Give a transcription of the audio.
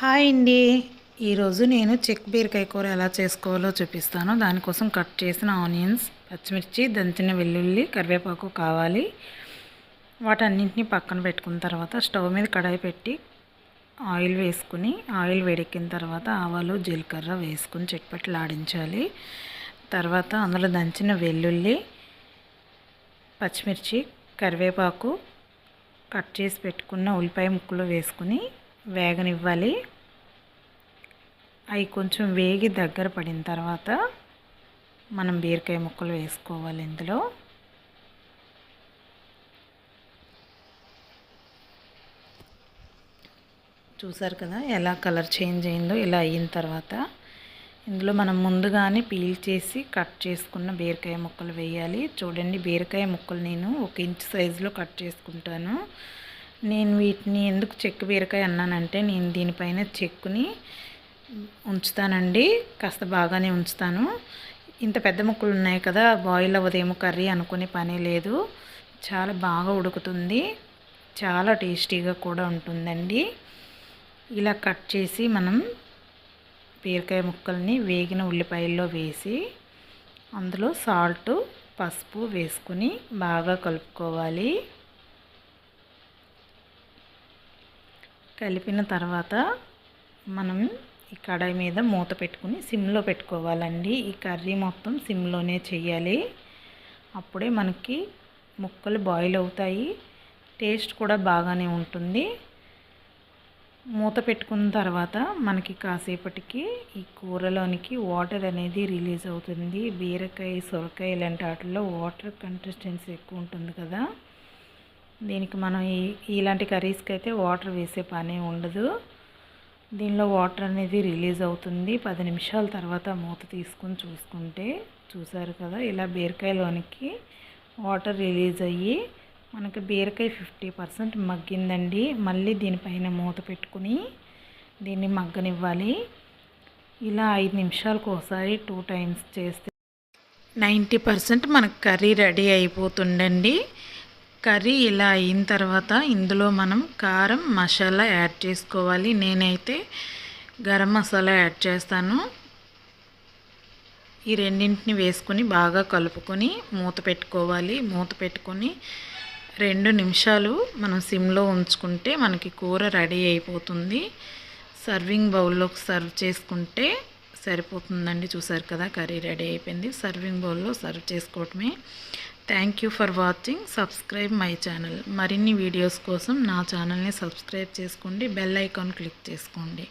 Hi అండి. ఈరోజు నేను చెక్ బీరకాయ కూర ఎలా చేసుకోవాలో చూపిస్తాను. దానికోసం కట్ చేసిన ఆనియన్స్ పచ్చిమిర్చి దంచిన వెల్లుల్లి కరివేపాకు కావాలి. వాటన్నింటినీ పక్కన పెట్టుకున్న తర్వాత స్టవ్ మీద కడాయి పెట్టి ఆయిల్ వేసుకుని ఆయిల్ వేడెక్కిన తర్వాత ఆవాలు జీలకర్ర వేసుకుని చెట్పట్లాడించాలి తర్వాత అందులో దంచిన వెల్లుల్లి పచ్చిమిర్చి కరివేపాకు కట్ చేసి పెట్టుకున్న ఉల్లిపాయ ముక్కలు వేసుకుని వేగనివ్వాలి. అవి కొంచెం వేగి దగ్గర పడిన తర్వాత మనం బీరకాయ ముక్కలు వేసుకోవాలి ఇందులో. చూసారు కదా ఎలా కలర్ చేంజ్ అయిందో ఇలా అయిన తర్వాత ఇందులో మనం ముందుగానే పీల్ చేసి కట్ చేసుకున్న బీరకాయ ముక్కలు వేయాలి. చూడండి బీరకాయ ముక్కలు నేను ఒక ఇంచ్ సైజులో కట్ చేసుకుంటాను. నేను వీటిని ఎందుకు చెక్కు బీరకాయ అన్నానంటే నేను దీనిపైన చెక్కుని ఉంచుతానండి. కాస్త బాగానే ఉంచుతాను. ఇంత పెద్ద ముక్కలు ఉన్నాయి కదా బాయిల్ అవ్వదేమో కర్రీ అనుకునే పని లేదు. చాలా బాగా ఉడుకుతుంది. చాలా టేస్టీగా కూడా ఉంటుందండి. ఇలా కట్ చేసి మనం బీరకాయ ముక్కల్ని వేగిన ఉల్లిపాయల్లో వేసి అందులో సాల్ట్ పసుపు వేసుకుని బాగా కలుపుకోవాలి. కలిపిన తర్వాత మనం ఈ కడాయి మీద మూత పెట్టుకుని సిమ్లో పెట్టుకోవాలండి. ఈ కర్రీ మొత్తం సిమ్లోనే చేయాలి. అప్పుడే మనకి ముక్కలు బాయిల్ అవుతాయి. టేస్ట్ కూడా బాగానే ఉంటుంది. మూత పెట్టుకున్న తర్వాత మనకి కాసేపటికి ఈ కూరలోనికి వాటర్ అనేది రిలీజ్ అవుతుంది. బీరకాయ సొరకాయ ఇలాంటి వాటిల్లో వాటర్ కన్సిస్టెన్సీ ఎక్కువ ఉంటుంది కదా. దీనికి మనం ఈ ఇలాంటి కర్రీస్కి అయితే వాటర్ వేసే పని ఉండదు. దీనిలో వాటర్ అనేది రిలీజ్ అవుతుంది. పది నిమిషాల తర్వాత మూత తీసుకొని చూసుకుంటే చూసారు కదా ఇలా బీరకాయలోనికి వాటర్ రిలీజ్ అయ్యి మనకి బీరకాయ ఫిఫ్టీ పర్సెంట్ మగ్గిందండి. మళ్ళీ దీనిపైన మూత పెట్టుకుని దీన్ని మగ్గనివ్వాలి. ఇలా ఐదు నిమిషాలకు ఒకసారి టూ టైమ్స్ చేస్తే నైంటీ పర్సెంట్ మనకు కర్రీ రెడీ అయిపోతుండండి కర్రీ ఇలా అయిన తర్వాత ఇందులో మనం కారం మసాలా యాడ్ చేసుకోవాలి. నేనైతే గరం మసాలా యాడ్ చేస్తాను. ఈ రెండింటిని వేసుకొని బాగా కలుపుకొని మూత పెట్టుకోవాలి. మూత పెట్టుకొని రెండు నిమిషాలు మనం సిమ్లో ఉంచుకుంటే మనకి కూర రెడీ అయిపోతుంది. సర్వింగ్ బౌల్లోకి సర్వ్ చేసుకుంటే సరిపోతుందండి. చూసారు కదా కర్రీ రెడీ అయిపోయింది. సర్వింగ్ బౌల్లో సర్వ్ చేసుకోవటమే. Thank you for watching subscribe my channel మరిన్ని వీడియోస్ కోసం నా ఛానల్ని సబ్స్క్రైబ్ చేసుకోండి. బెల్ ఐకాన్ క్లిక్ చేసుకోండి.